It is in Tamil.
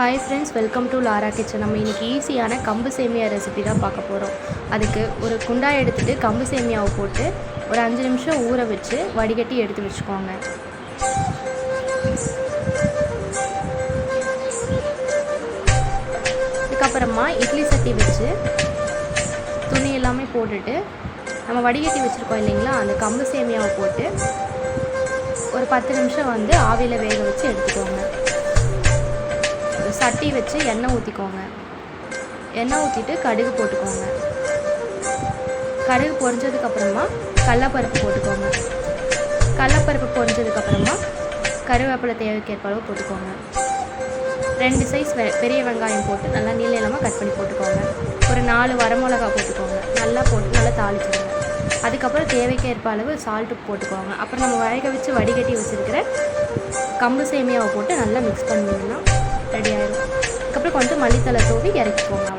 Hi friends welcome to Lara kitchen நம்ம இன்றைக்கி ஈஸியான கம்பு சேமியா ரெசிபி தான் பார்க்க போகிறோம் அதுக்கு ஒரு குண்டா எடுத்துகிட்டு கம்பு சேமியாவை போட்டு ஒரு அஞ்சு நிமிஷம் ஊற வச்சு வடிகட்டி எடுத்து வச்சுக்கோங்க. அதுக்கப்புறமா இட்லி சட்டி வச்சு துணி எல்லாமே போட்டுட்டு நம்ம வடிகட்டி வச்சுருக்கோம் இல்லைங்களா? அந்த கம்பு சேமியாவை போட்டு ஒரு பத்து நிமிஷம் வந்து ஆவியில் வேக வச்சு எடுத்துக்கோங்க. சட்டி வச்சு எண்ணெய் ஊற்றிக்கோங்க எண்ணெய் ஊற்றிட்டு கடுகு போட்டுக்கோங்க. கடுகு பொரிஞ்சதுக்கப்புறமா கடலப்பருப்பு போட்டுக்கோங்க. கடலப்பருப்பு பொரிஞ்சதுக்கப்புறமா கருவேப்பிலை தேவைக்கேற்ப அளவு போட்டுக்கோங்க. ரெண்டு சைஸ் வெ பெரிய வெங்காயம் போட்டு நல்லா நீள நீளமாக கட் பண்ணி போட்டுக்கோங்க. ஒரு நாலு வரமிளகா போட்டுக்கோங்க. நல்லா போட்டு நல்லா தாளிச்சிடுங்க. அதுக்கப்புறம் தேவைக்கேற்ப அளவு சால்ட்டு போட்டுக்கோங்க. அப்புறம் நம்ம வேக வச்சு வடிகட்டி வச்சுருக்கிற கம்பு சேமியாவை போட்டு நல்லா மிக்ஸ் பண்ணிங்கன்னா ரெடி ஆயிடும் அதுக்கப்புறம் கொஞ்சம் மல்லித்தலை தூவி இறக்கிக்கோங்க.